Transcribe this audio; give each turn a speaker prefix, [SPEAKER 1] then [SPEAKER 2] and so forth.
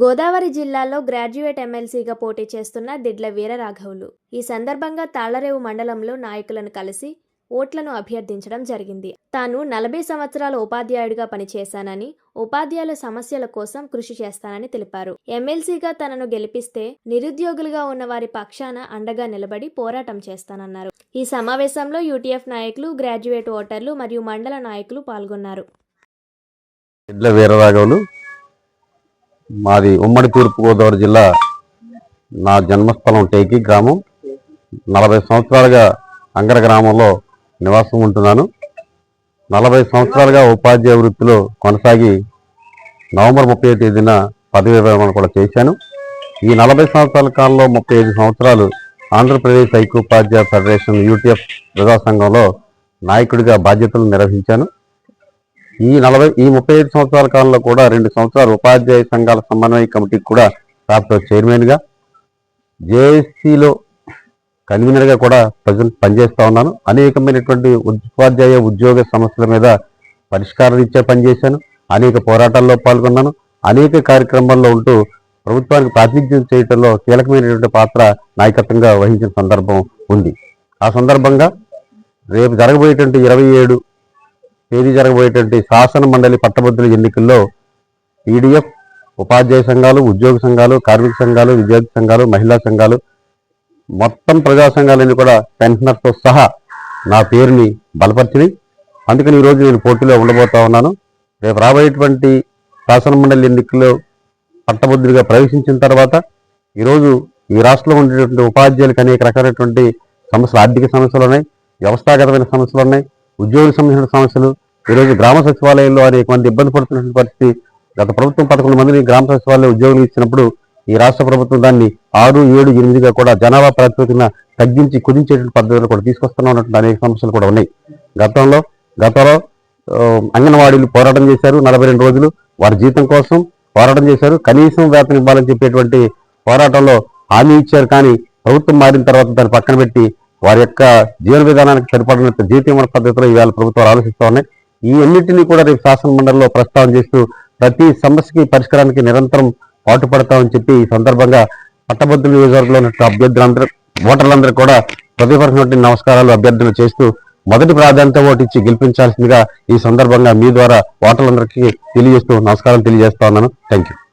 [SPEAKER 1] గోదావరి జిల్లాలో గ్రాడ్యుయేట్ ఎమ్మెల్సీగా పోటీ చేస్తున్న దిడ్ల వీరరాఘవులు. ఈ సందర్భంగా తాళ్ళరేవు మండలంలో నాయకులను కలిసి ఓట్లను అభ్యర్థించడం జరిగింది. తాను నలభై సంవత్సరాల ఉపాధ్యాయుడిగా పనిచేశానని ఉపాధ్యాయుల సమస్యల కోసం కృషి చేస్తానని తెలిపారు. ఎమ్మెల్సీగా తనను గెలిపిస్తే నిరుద్యోగులుగా ఉన్న వారి పక్షాన అండగా నిలబడి పోరాటం చేస్తానన్నారు. ఈ సమావేశంలో యూటీఎఫ్ నాయకులు గ్రాడ్యుయేట్ ఓటర్లు మరియు మండల నాయకులు పాల్గొన్నారు.
[SPEAKER 2] మాది ఉమ్మడి తూర్పుగోదావరి జిల్లా నా జన్మస్థలం టేకి గ్రామం. నలభై సంవత్సరాలుగా అంగర గ్రామంలో నివాసం ఉంటున్నాను. నలభై సంవత్సరాలుగా ఉపాధ్యాయ వృత్తిలో కొనసాగి నవంబర్ ముప్పై తేదీన పదవి విరమణ కూడా చేశాను. ఈ నలభై సంవత్సరాల కాలంలో ముప్పై ఐదు సంవత్సరాలు ఆంధ్రప్రదేశ్ ఐక్యోపాధ్యాయ ఫెడరేషన్ యూటీఎఫ్ ప్రజా సంఘంలో నాయకుడిగా బాధ్యతలు నిర్వహించాను. ఈ నలభై ఈ ముప్పై ఐదు సంవత్సరాల కాలంలో కూడా రెండు సంవత్సరాలు ఉపాధ్యాయ సంఘాల సమన్వయ కమిటీకి కూడా రాష్ట్ర చైర్మన్గా జేఏసీలో కన్వీనర్గా కూడా ప్రజెంట్ పనిచేస్తూ ఉన్నాను. అనేకమైనటువంటి ఉపాధ్యాయ ఉద్యోగ సమస్యల మీద పరిష్కారం ఇచ్చే పనిచేశాను అనేక పోరాటాల్లో పాల్గొన్నాను. అనేక కార్యక్రమాల్లో ఉంటూ ప్రభుత్వానికి ప్రాతినిధ్యం చేయడంలో కీలకమైనటువంటి పాత్ర నాయకత్వంగా వహించిన సందర్భం ఉంది. ఆ సందర్భంగా రేపు జరగబోయేటువంటి ఇరవై ఏడు తేదీ జరగబోయేటువంటి శాసన మండలి పట్టభద్రుల ఎన్నికల్లో ఈడీఎఫ్ ఉపాధ్యాయ సంఘాలు ఉద్యోగ సంఘాలు కార్మిక సంఘాలు విద్యార్థి సంఘాలు మహిళా సంఘాలు మొత్తం ప్రజా సంఘాలన్నీ కూడా పెన్షనర్తో సహా నా పేరుని బలపరిచినాయి అందుకని ఈరోజు నేను పోటీలో ఉండబోతా ఉన్నాను. రేపు రాబోయేటువంటి శాసన మండలి ఎన్నికల్లో పట్టభద్రుడిగా ప్రవేశించిన తర్వాత ఈరోజు ఈ రాష్ట్రంలో ఉండేటువంటి ఉపాధ్యాయులకు అనేక రకాలైనటువంటి సమస్యలు ఆర్థిక సమస్యలు ఉన్నాయి వ్యవస్థాగతమైన సమస్యలు ఉన్నాయి. ఉద్యోగులకు సంబంధించిన సమస్యలు ఈరోజు గ్రామ సచివాలయంలో అనేక మంది ఇబ్బంది పడుతున్నటువంటి పరిస్థితి. గత ప్రభుత్వం పదకొండు మందిని గ్రామ సచివాలయ ఉద్యోగులు ఇచ్చినప్పుడు ఈ రాష్ట్ర ప్రభుత్వం దాన్ని ఆరు ఏడు ఎనిమిదిగా కూడా జనాభా ప్రాతిపదికన తగ్గించి కుదించేటువంటి పద్ధతులు కూడా తీసుకొస్తున్నా ఉన్నటువంటి అనేక సమస్యలు కూడా ఉన్నాయి. గతంలో గతంలో అంగన్వాడీలు పోరాటం చేశారు నలభై రెండు రోజులు. వారి జీతం కోసం పోరాటం చేశారు. కనీసం వేతనం ఇవ్వాలని చెప్పేటువంటి పోరాటంలో హామీ ఇచ్చారు కానీ ప్రభుత్వం మారిన తర్వాత దాన్ని పక్కన పెట్టి వారి యొక్క జీవన విధానానికి సరిపడినంత జీతం పద్ధతిలో ఇవాళ ప్రభుత్వాలు ఆలోచిస్తూ ఉన్నాయి. ఈ అన్నింటినీ కూడా రేపు శాసనమండలిలో ప్రస్తావన చేస్తూ ప్రతి సమస్యకి పరిష్కారానికి నిరంతరం పాటుపడతామని చెప్పి ఈ సందర్భంగా పట్టభద్రుల నియోజకవర్గంలో ఉన్న అభ్యర్థులందరూ ఓటర్లందరూ కూడా హృదయపరచినటువంటి నమస్కారాలు అభ్యర్థులు చేస్తూ మొదటి ప్రాధాన్యత ఓటు ఇచ్చి గెలిపించాల్సిందిగా ఈ సందర్భంగా మీ ద్వారా ఓటర్లందరికీ తెలియజేస్తూ నమస్కారం తెలియజేస్తా ఉన్నాను. Thank you